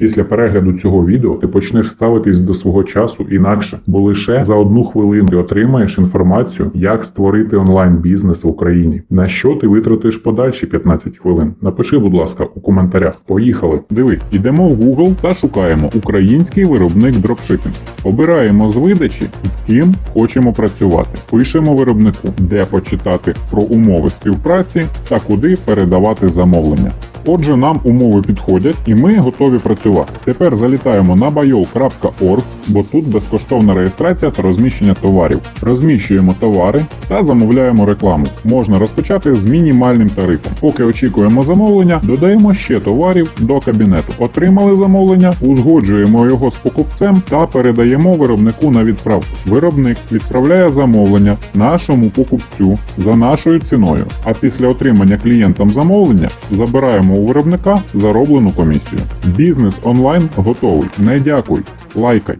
Після перегляду цього відео ти почнеш ставитись до свого часу інакше, бо лише за одну хвилину ти отримаєш інформацію, як створити онлайн-бізнес в Україні. На що ти витратиш подальші 15 хвилин? Напиши, будь ласка, у коментарях. Поїхали. Дивись, йдемо в Google та шукаємо український виробник дропшипінг. Обираємо з видачі, з ким хочемо працювати. Пишемо виробнику, де почитати про умови співпраці та куди передавати замовлення. Отже, нам умови підходять і ми готові працювати. Тепер залітаємо на bayol.org, бо тут безкоштовна реєстрація та розміщення товарів. Розміщуємо товари та замовляємо рекламу. Можна розпочати з мінімальним тарифом. Поки очікуємо замовлення, додаємо ще товарів до кабінету. Отримали замовлення, узгоджуємо його з покупцем та передаємо виробнику на відправку. Виробник відправляє замовлення нашому покупцю за нашою ціною. А після отримання клієнтам замовлення забираємо у виробника зароблену комісію. Бізнес онлайн готовий. Не дякуй, лайкай.